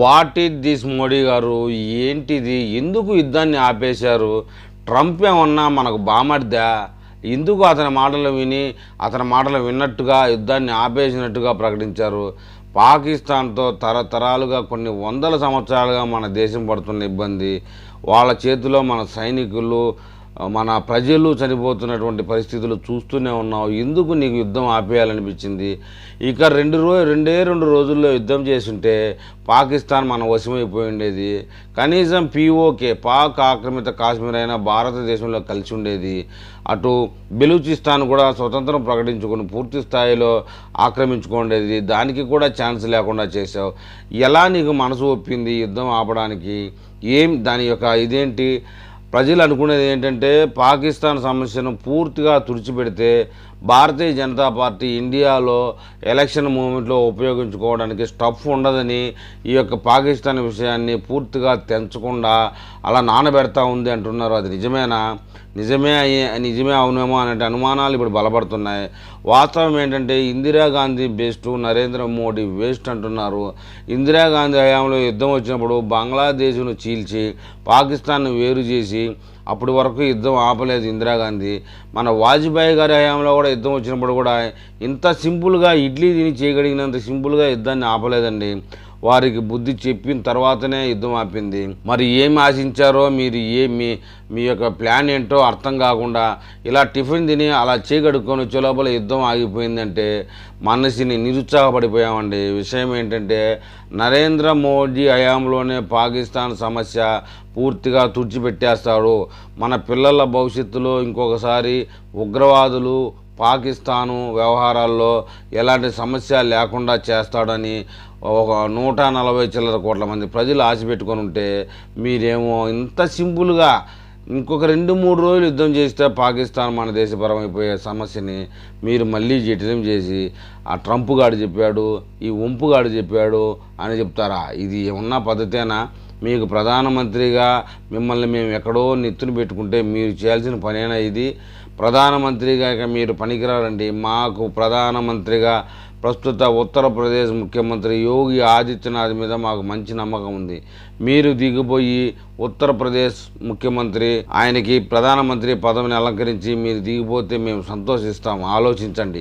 What is this Modi గారు? ఏంటిది? ఎందుకు యుద్ధాన్ని ఆపేశారు? ట్రంప్ ఏమన్నా మనకు బామర్దా? ఎందుకు అతని మాటలు విని అతని మాటలు విన్నట్టుగా యుద్ధాన్ని ఆపేసినట్టుగా ప్రకటించారు? పాకిస్తాన్తో తరతరాలుగా కొన్ని వందల సంవత్సరాలుగా మన దేశం పడుతున్న ఇబ్బంది. వాళ్ళ చేతిలో మన సైనికులు మన ప్రజలు చనిపోతున్నటువంటి పరిస్థితులు చూస్తూనే ఉన్నావు. ఎందుకు నీకు యుద్ధం ఆపేయాలనిపించింది? ఇక రెండు రో రెండే రెండు రోజుల్లో యుద్ధం చేసుంటే పాకిస్తాన్ మన వశమైపోయి ఉండేది కనీసం పీఓకే పాక్ ఆక్రమిత కాశ్మీర్ అయినా భారతదేశంలో కలిసి ఉండేది అటు బెలూచిస్తాన్ కూడా స్వతంత్రం ప్రకటించుకుని పూర్తి స్థాయిలో ఆక్రమించుకోండేది. దానికి కూడా ఛాన్స్ లేకుండా చేశావు. ఎలా నీకు మనసు ఒప్పింది యుద్ధం ఆపడానికి? ఏం దాని యొక్క ఇదేంటి? ప్రజలు అనుకునేది ఏంటంటే పాకిస్తాన్ సమస్యను పూర్తిగా తుడిచిపెడితే భారతీయ జనతా పార్టీ ఇండియాలో ఎలక్షన్ మూమెంట్లో ఉపయోగించుకోవడానికి స్టఫ్ ఉండదని ఈ యొక్క పాకిస్తాన్ విషయాన్ని పూర్తిగా తెంచకుండా అలా నానబెడతా ఉంది అంటున్నారు. అది నిజమేనా? నిజమే నిజమే అవునేమో అనే అనుమానాలు ఇప్పుడు బలపడుతున్నాయి. వాస్తవం ఏంటంటే ఇందిరాగాంధీ బెస్ట్ నరేంద్ర మోడీ వేస్ట్ అంటున్నారు. ఇందిరాగాంధీ హయాంలో యుద్ధం వచ్చినప్పుడు బంగ్లాదేశ్ను చీల్చి పాకిస్తాన్ను వేరు చేసి అప్పటి వరకు యుద్ధం ఆపలేదు ఇందిరాగాంధీ మన వాజ్పేయి గారి హయాంలో కూడా యుద్ధం వచ్చినప్పుడు కూడా ఇంత సింపుల్గా ఇడ్లీ తిని చేయగలిగినంత సింపుల్గా యుద్ధాన్ని ఆపలేదండి. వారికి బుద్ధి చెప్పిన తర్వాతనే యుద్ధం ఆపింది. మరి ఏమి ఆశించారో మీరు ఏ మీ మీ యొక్క ప్లాన్ ఏంటో అర్థం కాకుండా ఇలా టిఫిన్ తిని అలా చేయగడుక్కొని వచ్చే లోపల యుద్ధం ఆగిపోయిందంటే మనసుని నిరుత్సాహపడిపోయామండి. విషయం ఏంటంటే నరేంద్ర మోడీ హయాంలోనే పాకిస్తాన్ సమస్య పూర్తిగా తుడిచిపెట్టేస్తాడు. మన పిల్లల భవిష్యత్తులో ఇంకొకసారి ఉగ్రవాదులు పాకిస్తాను వ్యవహారాల్లో ఎలాంటి సమస్య లేకుండా చేస్తాడని ఒక నూట నలభై చిల్లర కోట్ల మంది ప్రజలు ఆశ పెట్టుకొని ఉంటే మీరేమో ఇంత సింపుల్గా ఇంకొక రెండు మూడు రోజులు యుద్ధం చేస్తే పాకిస్తాన్ మన దేశపరమైపోయే సమస్యని మీరు మళ్ళీ జటిలం చేసి ఆ ట్రంప్ గాడు చెప్పాడు ఈ వంపు గాడు చెప్పాడు అని చెప్తారా? ఇది ఉన్న పద్ధతేనా? మీకు ప్రధానమంత్రిగా మిమ్మల్ని మేము ఎక్కడో నెత్తును పెట్టుకుంటే మీరు చేయాల్సిన పనేనా ఇది? ప్రధానమంత్రిగా ఇక మీరు పనికిరారండి. మాకు ప్రధానమంత్రిగా ప్రస్తుత ఉత్తరప్రదేశ్ ముఖ్యమంత్రి యోగి ఆదిత్యనాథ్ మీద మాకు మంచి నమ్మకం ఉంది. మీరు దిగిపోయి ఉత్తరప్రదేశ్ ముఖ్యమంత్రి ఆయనకి ప్రధానమంత్రి పదవిని అలంకరించి మీరు దిగిపోతే మేము సంతోషిస్తాం. ఆలోచించండి.